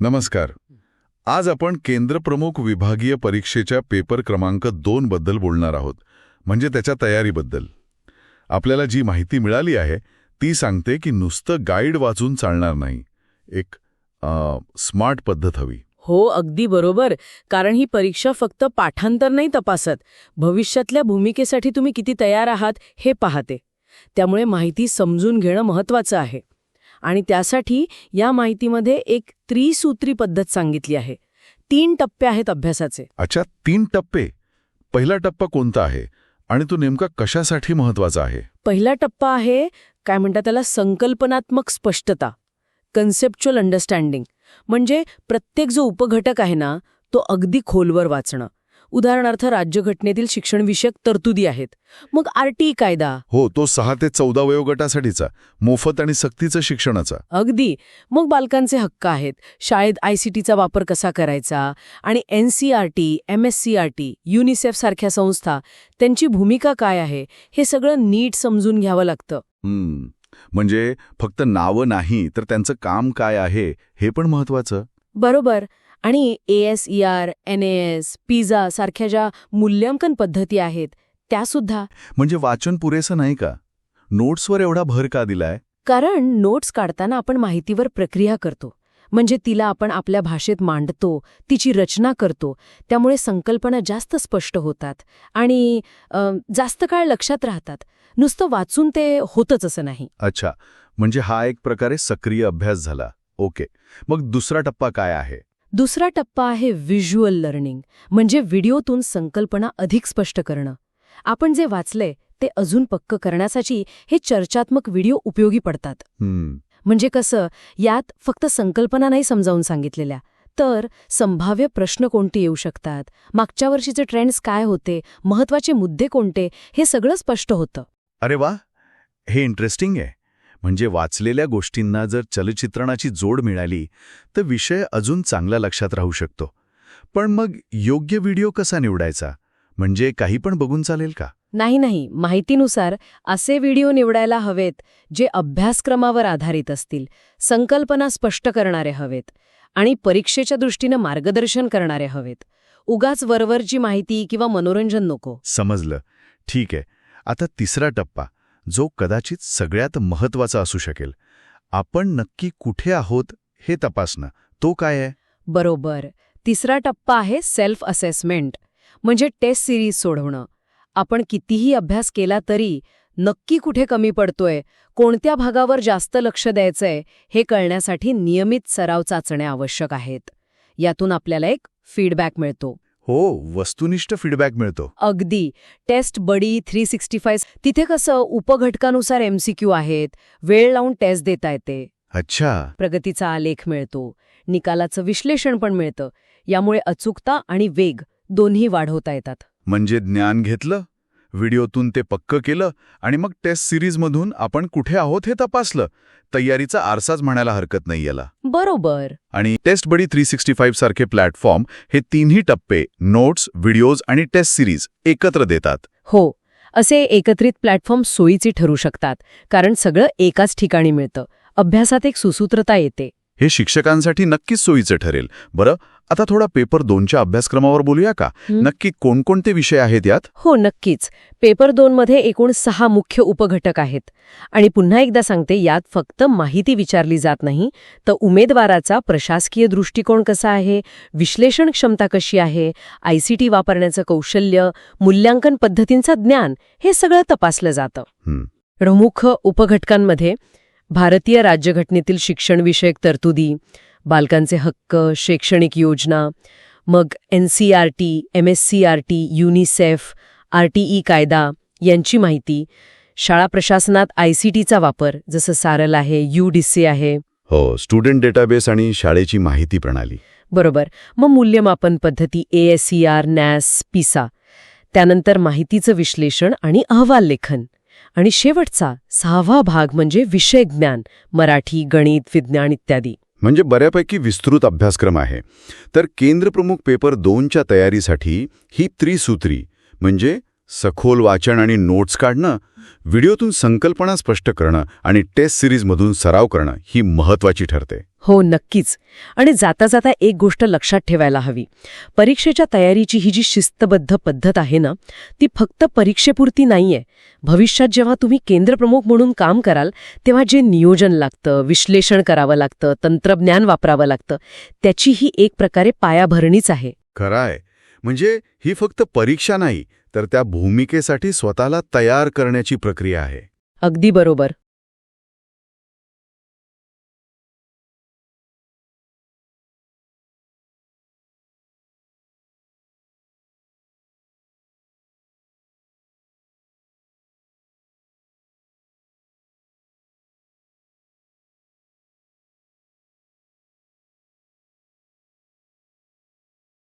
नमस्कार. आज आपण केंद्रप्रमुख विभागीय परीक्षेच्या पेपर क्रमांक दोन बद्दल बोलणार आहोत म्हणजे त्याच्या तयारीबद्दल. आपल्याला जी माहिती मिळाली आहे ती सांगते की नुसतं गाईड वाचून चालणार नाही. एक आ, स्मार्ट पद्धत हवी. हो अगदी बरोबर. कारण ही परीक्षा फक्त पाठांतर नाही तपासत. भविष्यातल्या भूमिकेसाठी तुम्ही किती तयार आहात हे पाहते. त्यामुळे माहिती समजून घेणं महत्वाचं आहे. आणि त्यासाठी या माहितीमध्ये एक त्रिसूत्री पद्धत सांगितली आहे. तीन टप्पे आहेत अभ्यासाचे. अच्छा तीन टप्पे? पहिला टप्पा कोणता आहे? आणि तो नेमका कशासाठी महत्त्वाचा आहे? पहिला टप्पा आहे काय म्हणतात त्याला संकल्पनात्मक स्पष्टता कन्सेप्च्युअल अंडरस्टँडिंग म्हणजे प्रत्येक जो उपघटक आहे ना तो अगदी खोलवर वाचणं. उदाहरणार्थ राज्यघटनेतील शिक्षणविषयक तरतुदी आहेत. मग आरटी कायदा? हो तो सहा ते चौदा वयोगटासाठीचा मोफत आणि सक्तीचं शिक्षणाचा. अगदी. मग बालकांचे हक्क आहेत. शाळेत आयसीटीचा वापर कसा करायचा? आणि N C R T M S C R T UNICEF सारख्या संस्था त्यांची भूमिका काय आहे? हे सगळं नीट समजून घ्यावं लागतं. म्हणजे फक्त नावं नाही तर त्यांचं काम काय आहे हे पण महत्वाचं? बरोबर. आणि A S E R N S PISA सारख्या ज्या मूल्यांकन पद्धती आहेत त्यासुद्धा. म्हणजे वाचन पुरेसं नाही का? नोट्सवर एवढा भर का दिलाय? कारण नोट्स काढताना आपण माहितीवर प्रक्रिया करतो. म्हणजे तिला आपण आपल्या भाषेत मांडतो तिची रचना करतो त्यामुळे संकल्पना जास्त स्पष्ट होतात आणि जास्त काळ लक्षात राहतात. नुसतं वाचून ते होतच असं नाही. अच्छा. म्हणजे हा एक प्रकारे सक्रिय अभ्यास झाला. ओके. मग दुसरा टप्पा काय आहे? दुसरा टप्पा आहे व्हिज्युअल लर्निंग म्हणजे व्हिडिओतून संकल्पना अधिक स्पष्ट करणं. आपण जे वाचलंय ते अजून पक्क करण्यासाठी हे चर्चात्मक व्हिडिओ उपयोगी पडतात. म्हणजे कसं यात फक्त संकल्पना नाही समजावून सांगितलेल्या तर संभाव्य प्रश्न कोणते येऊ शकतात मागच्या वर्षीचे ट्रेंड्स काय होते महत्त्वाचे मुद्दे कोणते हे सगळं स्पष्ट होतं. अरे वा! हे इंटरेस्टिंग आहे. म्हणजे वाचलेल्या गोष्टींना जर चलचित्रणाची जोड मिळाली तर विषय अजून चांगला लक्षात राहू शकतो. पण मग योग्य व्हिडिओ कसा निवडायचा? म्हणजे काही पण बघून चालेल का? नाही नाही. माहितीनुसार असे व्हिडिओ निवडायला हवेत जे अभ्यासक्रमावर आधारित असतील संकल्पना स्पष्ट करणारे हवेत आणि परीक्षेच्या दृष्टीनं मार्गदर्शन करणारे हवेत. उगाच वरवरची माहिती किंवा मनोरंजन नको. समजलं. ठीक आहे. आता तिसरा टप्पा. जो कदाचित सगळ्यात महत्त्वाचा असू शकेल. आपण नक्की कुठे आहोत हे तपासणं. तो काय आहे? बरोबर. तिसरा टप्पा आहे सेल्फ असेसमेंट म्हणजे टेस्ट सिरीज सोडवणं. आपण कितीही अभ्यास केला तरी नक्की कुठे कमी पडतोय कोणत्या भागावर जास्त लक्ष द्यायचंय हे कळण्यासाठी नियमित सराव चाचण्या आवश्यक आहेत. यातून आपल्याला एक फीडबॅक मिळतो. हो वस्तुनिष्ठ फीडबॅक मिळतो. अगदी. Test buddy three sixty five तिथे कसं उपघटकानुसार एमसीक्यू आहेत वेळ लावून टेस्ट देता येते. अच्छा. प्रगतीचा आलेख मिळतो. निकालाचं विश्लेषण पण मिळतं. यामुळे अचूकता आणि वेग दोन्ही वाढवता येतात. म्हणजे ज्ञान घेतलं? व्हिडिओतून ते पक्क केलं आणि मग टेस्ट सिरीजमधून आपण कुठे आहोत हे तपासलं. तयारीचा आरसाच म्हणायला हरकत नाही याला. बरोबर. आणि test buddy three sixty five सारखे प्लॅटफॉर्म हे तिन्ही टप्पे नोट्स व्हिडिओज आणि टेस्ट सिरीज एकत्र देतात. हो असे एकत्रित प्लॅटफॉर्म सोयीचे ठरू शकतात कारण सगळं एकाच ठिकाणी मिळतं. अभ्यासात एक सुसूत्रता येते. हे शिक्षकांसाठी नक्कीच सोयीचं ठरेल. बरं आता थोडा पेपर दोनच्या अभ्यासक्रमावर बोलूया का. नक्की कोणकोणते विषय आहेत यात? हो नक्कीच. पेपर दोनमध्ये एकूण सहा मुख्य उपघटक आहेत. आणि पुन्हा एकदा सांगते यात फक्त माहिती विचारली जात नाही तर उमेदवाराचा प्रशासकीय दृष्टिकोन कसा आहे विश्लेषण क्षमता कशी आहे आयसीटी वापरण्याचं कौशल्य मूल्यांकन पद्धतींचं ज्ञान हे सगळं तपासलं जातं. प्रमुख उपघटकांमध्ये भारतीय राज्यघटनेतील शिक्षणविषयक तरतुदी बालकांचे हक्क शैक्षणिक योजना मग N C R T M S C R T UNICEF R T E कायदा यांची माहिती. शाळा प्रशासनात आय सी टीचा वापर जसं सारल आहे यू डी सी आहे. हो स्टुडंट डेटाबेस आणि शाळेची माहिती प्रणाली. बरोबर. मग मूल्यमापन पद्धती A S C R NAS PISA त्यानंतर माहितीचं विश्लेषण आणि अहवाल लेखन. आणि शेवटचा सहावा भाग म्हणजे विषय ज्ञान मराठी गणित विज्ञान इत्यादी. म्हणजे बऱ्यापैकी विस्तृत अभ्यासक्रम आहे. तर केंद्रप्रमुख पेपर दोनच्या तयारीसाठी ही त्रिसूत्री म्हणजे सखोल वाचन आणि नोट्स काढणं व्हिडिओतून संकल्पना स्पष्ट करणं आणि टेस्ट सिरीजमधून सराव करणं ही महत्वाची ठरते. हो नक्कीच. आणि जाता जाता एक गोष्ट लक्षात ठेवायला हवी. परीक्षेच्या तयारीची ही जी शिस्तबद्ध पद्धत आहे ना ती फक्त परीक्षेपुरती नाहीये. भविष्यात जेव्हा तुम्ही केंद्रप्रमुख म्हणून काम कराल तेव्हा जे नियोजन लागतं विश्लेषण करावं लागतं तंत्रज्ञान वापरावं लागतं त्याची ही एक प्रकारे पायाभरणीच आहे. खरं आहे म्हणजे ही फक्त परीक्षा नाही तर त्या भूमिकेसाठी स्वतःला तयार करण्याची प्रक्रिया आहे. अगदी बरोबर.